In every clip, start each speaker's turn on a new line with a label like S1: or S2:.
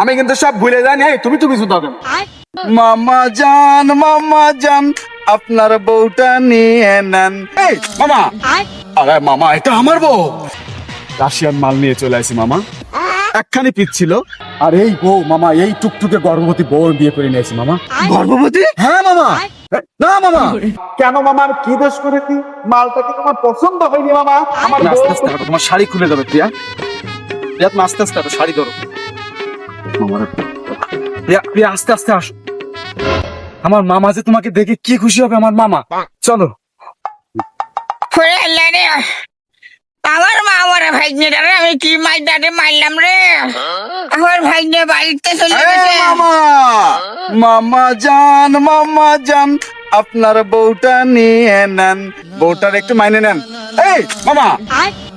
S1: আমি কিন্তু সব ভুলে জানি তুমি তুমি শুধু হবে মামা জান মামা জান আপনার বউটা নিয়ে নেন। এই মামা। আরে মামা এটা আমার বউ। রাশিয়ান মাল নিয়ে চলে আসি মামা। একখানি পিচ ছিল। আর এই বউ মামা এই টুকটুকে গর্ভবতী বউ বিয়ে করে নিয়েছি মামা। গর্ভবতী? হ্যাঁ মামা। না মামা। কেন মামা আমি কি দোষ করেছি? মালটা কি তোমার পছন্দ হয়নি মামা? আমার বউ
S2: আস্তে আস্তে তোমার শাড়ি খুলে যাবে প্রিয়া। প্রিয়া তুমি আস্তে আস্তে শাড়ি ধরো। প্রিয়া আস্তে আস্তে আসো। আমার মামা যে তোমাকে দেখে কি খুশি হবে আমার মামা। চলো।
S3: আমার ভাইজনেটারে আমি কি মাইদারে মারলাম রে? আমার ভাইজনে বাড়িতে চলে গেছে।
S1: মামা! মামা জান মামা জান আপনার বউটা নিয়ে নেন। বউটার একটু মাইনে নেন। এই মামা!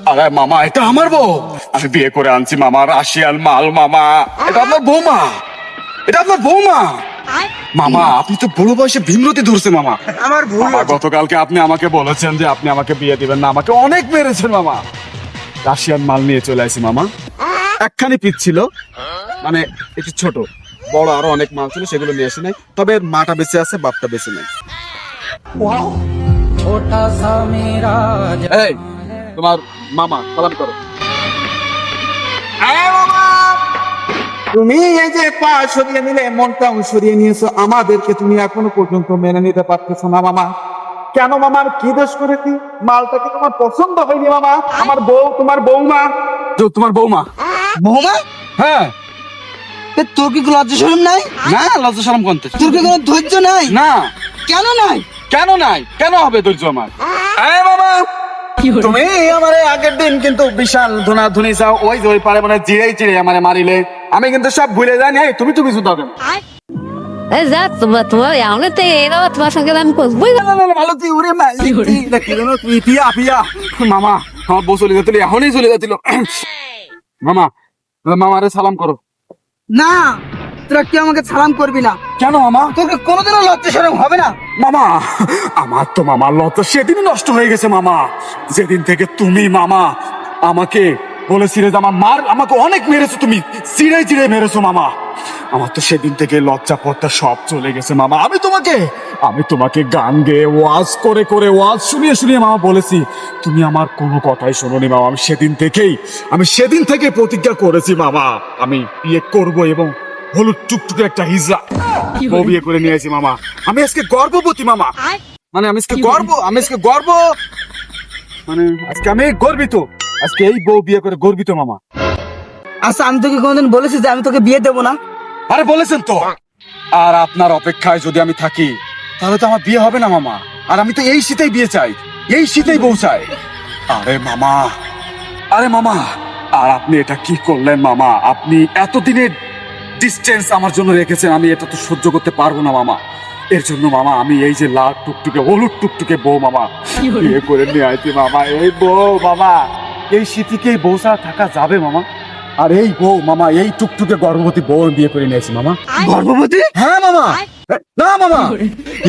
S1: আরে মামা এটা আমার বউ। আমি বিয়ে করে আনছি মামা রাশিয়ান মাল মামা। এটা আপনার বৌমা। এটা আপনার বৌমা। মামা আপনি তো বুড়ো বয়সে ভীমরতি ধরছে মামা।
S3: আমার ভুল
S1: গতকালকে আপনি আমাকে বলেছেন যে আপনি আমাকে বিয়ে দিবেন না আমাকে অনেক মেরেছেন মামা। রাশিয়ান মাল নিয়ে চলে আসি মামা। একখানি পিচ ছিল মানে একটু ছোট। বড় আরও অনেক মাল ছিল সেগুলো নিয়ে আসি নাই। তবে এর মাটা বেঁচে আছে বাপটা বেঁচে নাই। এই তোমার মামা সালাম করো। তুমি এই যে পা সরিয়ে নিলে মনটাও সরিয়ে নিয়েছো আমাদেরকে তুমি এখনও পর্যন্ত মেনে নিতে পারতেছো না মামা। কেন মামা আমি কি দোষ করেছি? মালটা কি তোমার পছন্দ হয়নি মামা? আমার বউ তোমার বৌমা তো তোমার বৌমা
S4: বৌমা
S1: হ্যাঁ।
S4: তোর কি কোনো লজ্জা শরম নাই?
S1: না লজ্জা শরম কোনতে?
S4: তোর কি কোনো ধৈর্য নাই?
S1: না।
S4: কেন নাই?
S1: কেন নাই? কেন হবে ধৈর্য আমার? এই মামা তুমি আমার আগের দিন কিন্তু বিশাল ধুনা ধুনি চাও ওই যে ওই পারে মানে জিরেই চিড়ে আমারে মারিলে। আমি কিন্তু সব ভুলে জানি এই তুমি তুমি শুধু হবে
S5: Esatto, তোমার তোমার এমন এরা তোমার সঙ্গে আমি বসবই না
S1: না, না, না, ভালো তুই উড়ে মারলি দেখি জানো তুই পিয়া পিয়া। মামা আমার বউ চলে যাচ্ছিল এখনই চলে যাচ্ছিল মামা মামারে সালাম করো।
S4: না। তোরা কি আমাকে সালাম করবি না?
S1: কেন মামা?
S4: তোকে কোনোদিনও লজ্জা শরম হবে না?
S1: মামা আমার তো মামা লজ্জা সেদিনই নষ্ট হয়ে গেছে মামা। যেদিন থেকে তুমি মামা আমাকে বলেছিলে যে আমার মার আমাকে অনেক মেরেছো তুমি চিড়ে চিড়ে মেরেছো মামা। আমার তো সেদিন থেকে লজ্জা পড়তে সব চলে গেছে মামা। আমি তোমাকে আমি তোমাকে গান গেয়ে ওয়াজ করে করে ওয়াজ শুনিয়ে শুনিয়ে মামা বলেছি তুমি আমার কোনো কথাই শোনোনি মামা। আমি সেদিন থেকেই আমি সেদিন থেকে প্রতিজ্ঞা করেছি মামা। আমি বিয়ে করব এবং হলুদ টুকটুকে একটা হিজড়া। বউ বিয়ে করে নিয়েছি মামা। আমি আজকে গর্ভবতী মামা। মানে আমি আজকে গর্ব আমি আজকে গর্ব মানে আজকে আমি গর্বিত। আজকে এই বউ বিয়ে করে গর্বিত মামা।
S4: আচ্ছা আমি তোকে কোনদিন বলেছি যে আমি তোকে বিয়ে দেবো না?
S1: আরে বলেছেন তো। আর আপনার অপেক্ষায় যদি আমি থাকি তাহলে তো আমার বিয়ে হবে না মামা। আর আমি তো এই শীতেই বিয়ে চাই। এই শীতেই বউ চাই। আরে মামা। আরে মামা আর আপনি এটা কি করলেন মামা? আপনি এতদিনের ডিস্টেন্স আমার জন্য রেখেছেন আমি এটা তো সহ্য করতে পারব না মামা। এর জন্য মামা আমি এই যে লাল টুকটুকে হলুদ টুকটুকে বউ মামা। বিয়ে করে নিয়ে আইছি মামা। এই বউ মামা এই এই বউ ছাড়া থাকা যাবে মামা। আর এই বউ মামা এই টুকটুকে গর্ভবতী বউ বিয়ে করে নিয়েছি মামা।
S4: গর্ভবতী?
S1: হ্যাঁ মামা। না মামা।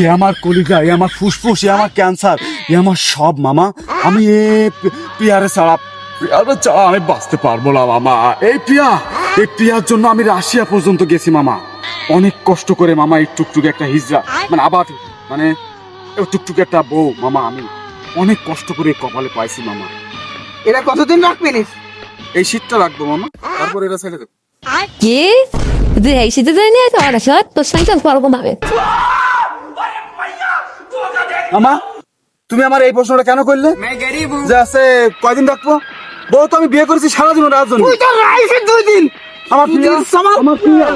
S1: এ আমার কলিজা এ আমার ফুসফুস এ আমার ক্যান্সার এ আমার সব মামা। আমি এ পিয়ারে ছাড়া পিয়ারে ছাড়া আমি বাঁচতে পারব না মামা। এই পিয়া এই পিয়ার জন্য আমি রাশিয়া পর্যন্ত গেছি মামা। অনেক কষ্ট করে মামা এই টুকটুকে একটা হিজড়া মানে আবার মানে এই টুকটুকে একটা বউ মামা আমি অনেক কষ্ট করে কপালে পাইছি মামা।
S4: এরা কতদিন রাখবি নিস?
S1: এই শীতটা রাখব মামা। তারপর এরা ছেড়ে দেবো।
S5: কি? তুই এই শীতে যাই নিয়ে তোমার সব তোর সঙ্গে পরকম ভাবে
S1: মামা তুমি আমার এই প্রশ্নটা কেন করলে? যে আছে কয়দিন রাখব? বউ তো আমি বিয়ে করেছি সারা জীবন রাজধানী
S4: তুই তো রাইছে দুই দিন।
S1: আমার প্রিয়া আমার প্রিয়া।